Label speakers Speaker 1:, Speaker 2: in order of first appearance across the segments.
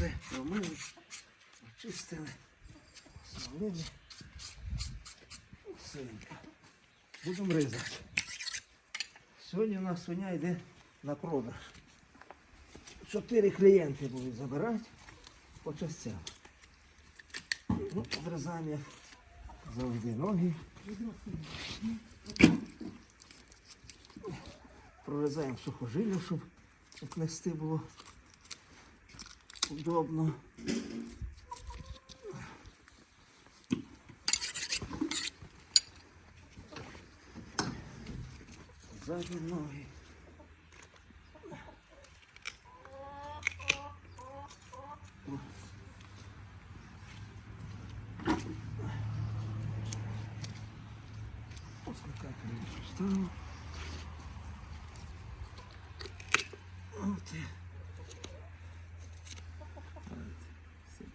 Speaker 1: все промили, очистили, смолили. Синька. Будемо різати. Сьогодні у нас свиня йде на продаж. Чотири клієнти будуть забирати по частям. Ну, відрізаємо завжди ноги. Прорізаємо сухожилля, щоб як нести було удобно. Задні ноги. Поскакати не вставив. От. і.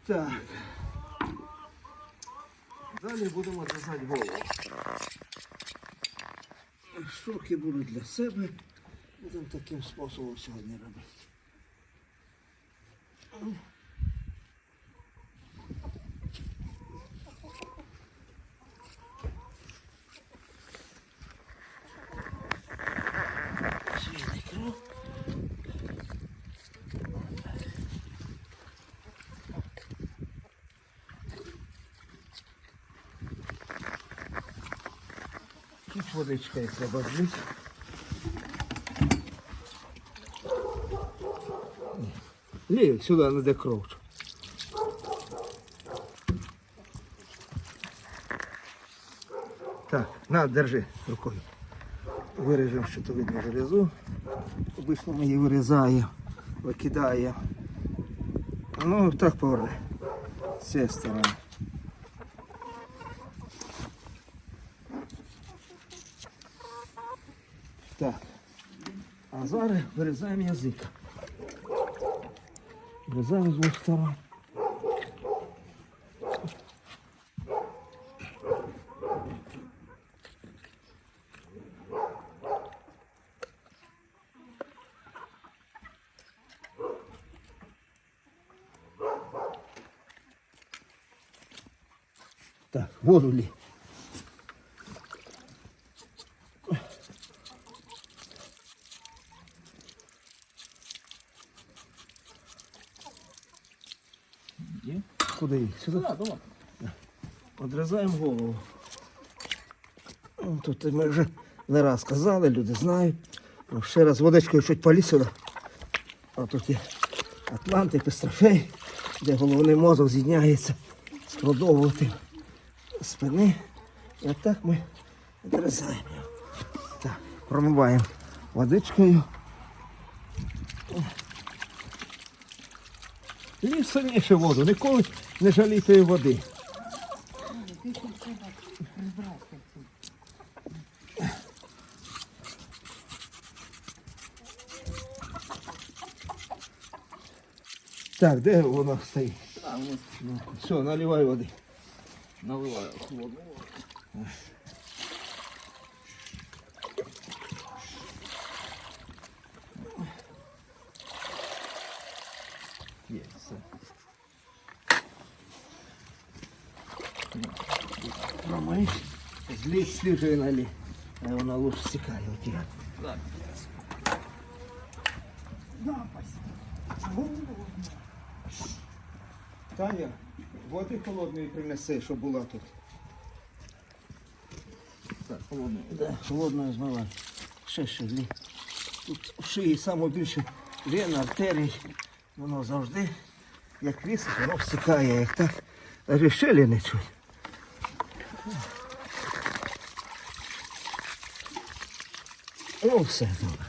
Speaker 1: Так. Далі будемо в'язати голову. Шурки будуть для себе. Будемо таким способом сьогодні робити. Свіжий кров. Чуть водичка і треба злити. Лів, сюди не де. Так, на, держи рукою. Виріжемо, що то видно вирізу. Обично ми її вирізаємо, викидаємо. Ну, так поверни. З цієї сторони. Так. А зараз вирізаємо язик. Вирізаємо з двох сторон. Так, воду ли.
Speaker 2: Є?
Speaker 1: Куди їх? Сюди?
Speaker 2: Дома.
Speaker 1: Одрізаємо голову. Ну, Тут ми вже не раз казали, люди знають. Ну, ще раз водичкою чуть поліз сюди. А тут є Атланти, Пестрофей, де головний мозок з'єдняється з спини. І отак ми відрізаємо його. Так, промиваємо водичкою. Лів сильніше воду, ніколи не жалійте води. Так, де воно стоїть?
Speaker 2: Ну,
Speaker 1: все, наливай води.
Speaker 2: наливаю холодну воду. Є, все.
Speaker 1: Промий. Злий свіжої налій. А вона лучше стікає у тебе. Таня, води холодної принеси, щоб була тут.
Speaker 2: Так, холодну.
Speaker 1: Да, холодною змивай. Ще ще злі. Тут в шиї саме більше вен, артерій. Воно завжди, як вісить, воно стікає, як так. Щелі не чуть. Ну, все добре.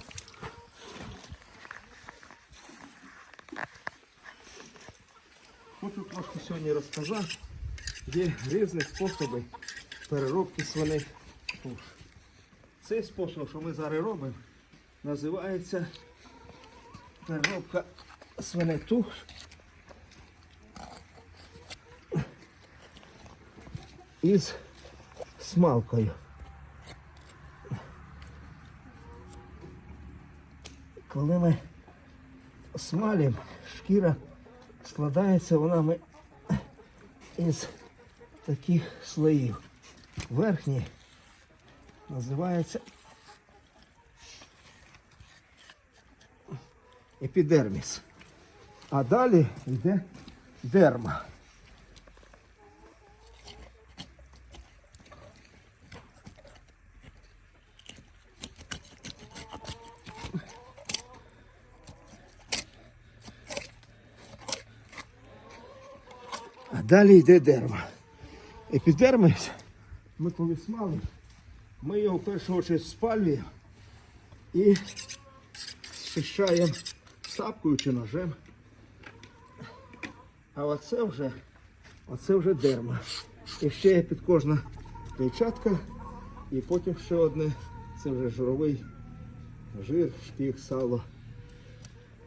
Speaker 1: Хочу трошки сьогодні розказати. Є різні способи переробки свиних туш. Цей спосіб, що ми зараз робимо, називається переробка свиних туш. Із смалкою. Коли ми смалимо, шкіра складається вона із таких слоїв. Верхній називається епідерміс. А далі йде дерма. Далі йде дерма. Епідермис, ми коли смали, ми його в першу чергу спалюємо і зчищаємо сапкою чи ножем. А оце вже, оце вже дерма. І ще є під кожна клейчатка, і потім ще одне, це вже жировий жир, шпік, сало.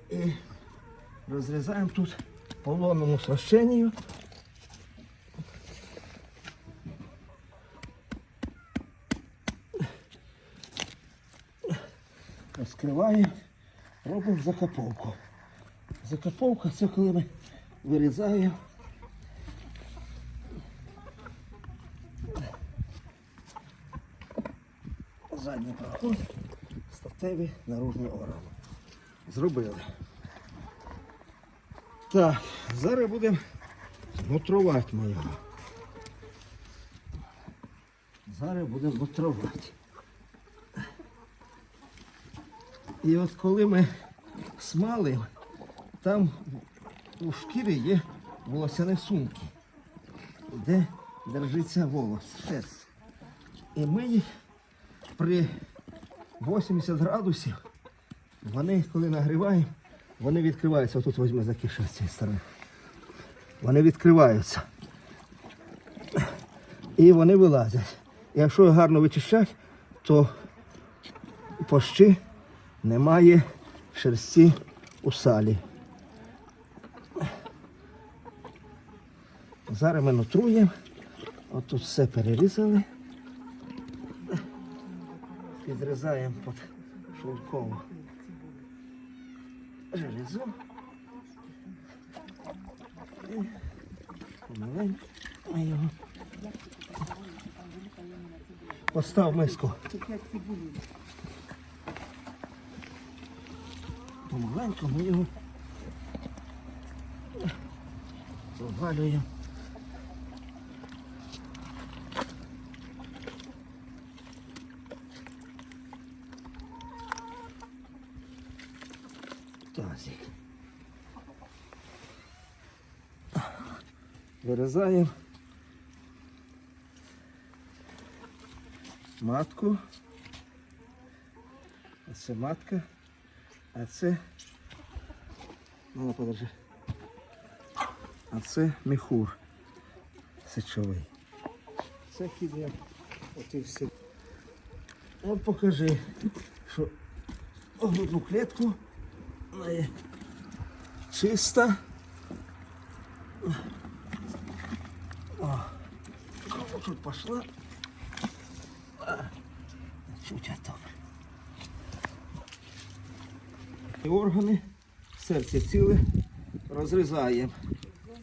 Speaker 1: І розрізаємо тут по лонному сращенню. Робимо закаповку. Закаповка це коли ми вирізаємо. Задній проход, статеві наружні органи. Зробили. Так, зараз будемо нутрувати ми. Зараз будемо нутрувати. І от коли ми смалимо, там у шкірі є волосяні сумки, де держиться волос, шерсть. І ми їх при 80 градусів, вони, коли нагріваємо, вони відкриваються. Отут візьме закиша з цієї сторони. Вони відкриваються. І вони вилазять. І якщо їх гарно вичищати, то пощі немає шерсті у салі. Зараз ми нутруємо. Отут все перерізали. Підрізаємо під шовкову железо. І помаленьку ми його. Постав миску. Помаленьку ми його провалюємо. Вирізаємо матку. Це матка. А це. Ну, подожди. А це міхур сечовий. Це кидаємо оті всі. От покажи, що грудну клітку чиста. О, тут пошла. Чуть добре. І органи, серце ціле, розрізаємо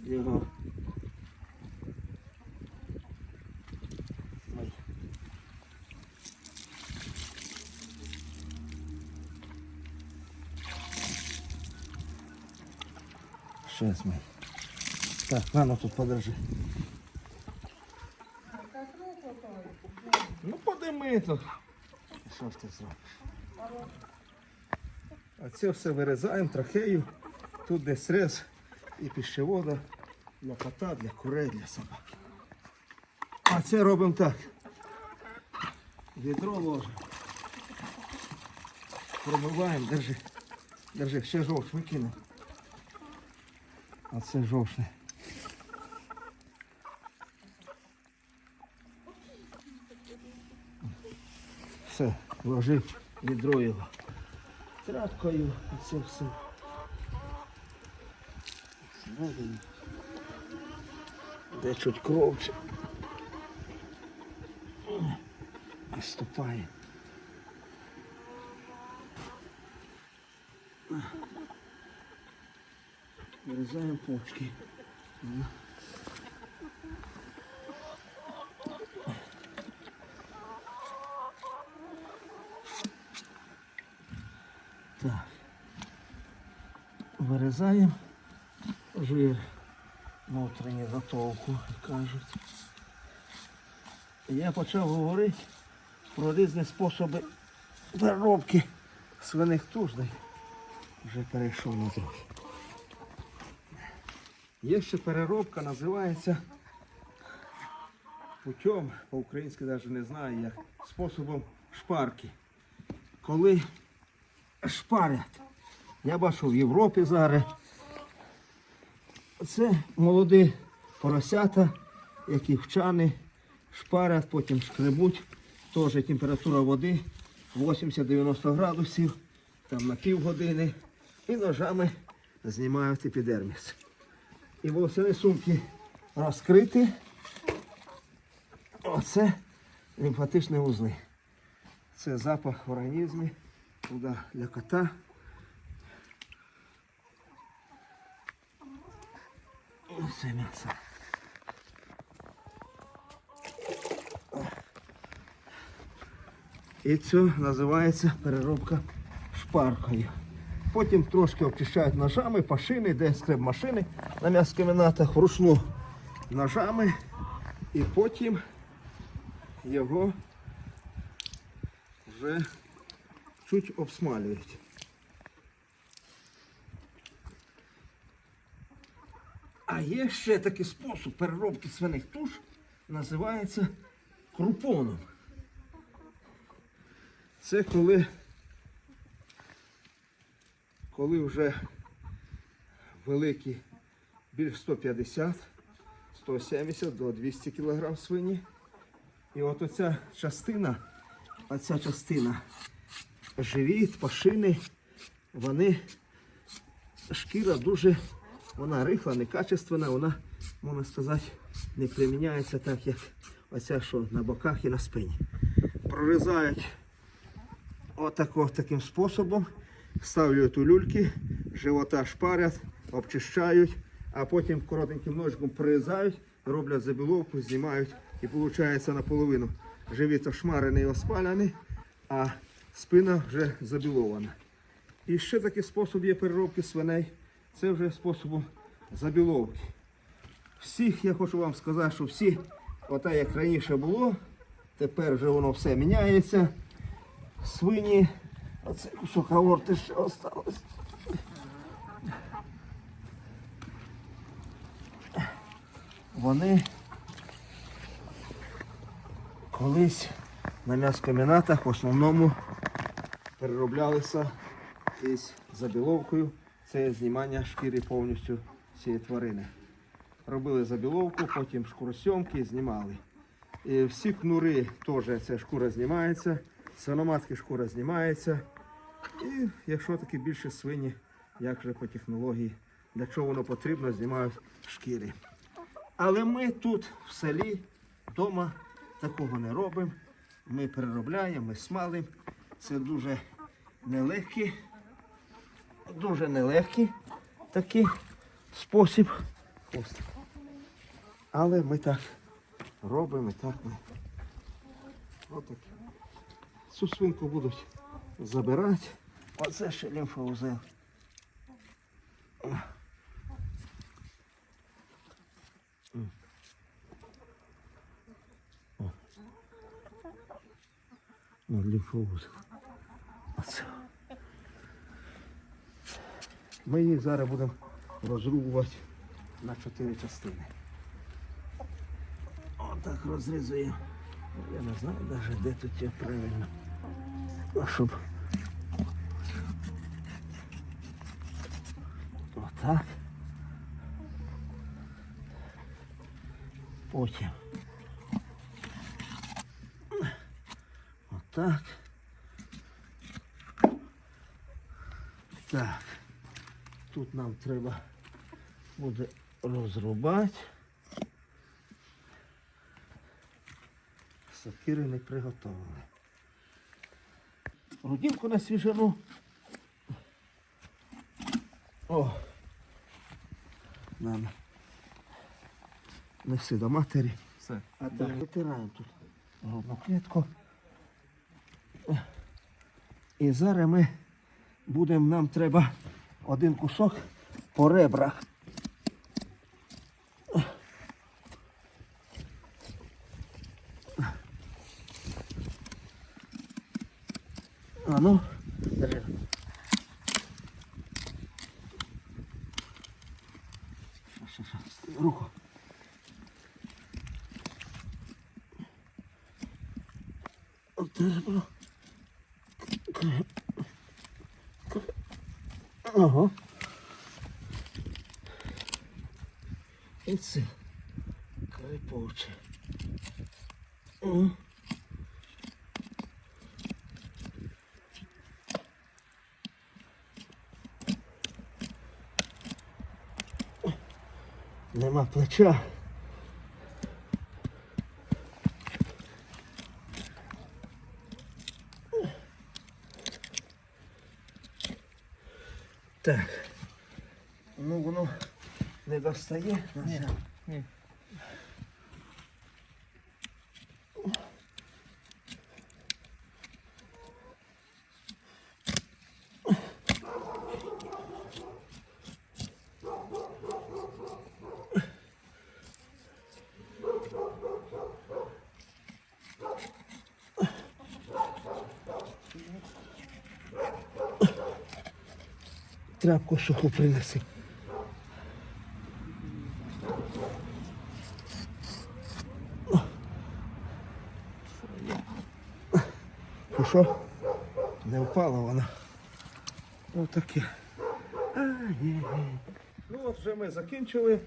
Speaker 1: його. Ой. Щас ми. Так, на тут подержи. Ну подими тут. Що ж ти зробиш? А це все вирізаємо трахею. Тут де срез і піщевода для для курей, для собак. А це робимо так. Відро ложимо. Промиваємо, держи. Держи, ще жовч викинемо. А це жовчне. Все, ложи відро його. Тряпкою і це все. Де чуть кров. Виступає. Вирізаємо почки. Так. Вирізаємо жир, внутрішню затовку, як кажуть. Я почав говорити про різні способи переробки свиних туждей. Вже перейшов на трохи. Є ще переробка, називається путем, по-українськи навіть не знаю як, способом шпарки. Коли шпарять, я бачу в Європі зараз. Це молоді поросята, які вчани шпарять, потім шкребуть. Теж температура води 80-90 градусів, там на півгодини. І ножами знімають епідерміс. І волосяні сумки розкриті. Оце лімфатичні вузли. Це запах в організмі, туди для кота. М'ясо. І це називається переробка шпаркою. Потім трошки обчищають ножами, пашини, де скреб машини на м'яскомінатах вручну ножами. І потім його вже чуть обсмалюють. А є ще такий спосіб переробки свиних туш, називається крупоном. Це коли, коли вже великі, більш 150, 170 до 200 кг свині. І от оця частина, оця частина живіт, пашини, вони, шкіра дуже, вона рихла, некачественна, вона, можна сказати, не приміняється так, як оця, що на боках і на спині. Прорізають отако, таким способом, ставлять у люльки, живота шпарять, обчищають, а потім коротеньким ножиком прирізають, роблять забіловку, знімають і виходить наполовину. Живіт ошмарений і оспалений, а спина вже забілована. І ще такий спосіб є переробки свиней. Це вже способом забіловки. Всіх я хочу вам сказати, що всі, оте як раніше було, тепер вже воно все міняється. Свині, оце кусок аорти ще осталось. Вони колись на м'яскомінатах в основному перероблялися із забіловкою. Це знімання шкіри повністю цієї тварини. Робили забіловку, потім шкуросьомки знімали. І всі кнури теж ця шкура знімається, свиноматки шкура знімається. І якщо таки більше свині, як же по технології, для чого воно потрібно, знімають шкіри. Але ми тут в селі вдома такого не робимо. Ми переробляємо, ми смалимо. Це дуже нелегкий, дуже нелегкий такий спосіб. Ось. Але ми так робимо, так ми. Отак. Цю свинку будуть забирати. Оце ще лімфоузел. Ну, лімфоузел. Оце. Ми їх зараз будемо розрубувати на чотири частини. Отак розрізуємо. Я не знаю навіть де тут є правильно. А щоб. Отак. Потім. Отак. Так. Тут нам треба буде розрубати. Сокири не приготовили. Рудімку на свіжину. О. На, на. Неси до матері.
Speaker 2: Все.
Speaker 1: А так, витираємо тут грудну клітку. І зараз ми будемо, нам треба один кусок по ребрах. А ну, держи. Щас, щас, щас, Руку. От треба. Ага. І це крайповче. Ага. Нема плеча. Так. Ну воно не достає.
Speaker 2: Ні. Ні.
Speaker 1: Тряпку суху принеси. Що, що? Не впала вона. Отаке. Ну от вже ми закінчили,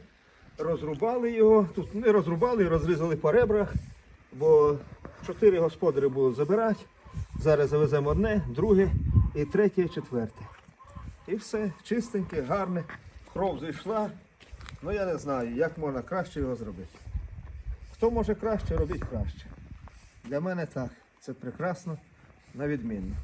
Speaker 1: розрубали його. Тут не розрубали, розрізали по ребрах, бо чотири господарі будуть забирати. Зараз завеземо одне, друге і третє, четверте. І все, чистеньке, гарне. Кров зійшла. Ну я не знаю, як можна краще його зробити. Хто може краще, робіть краще. Для мене так. Це прекрасно, на відмінно.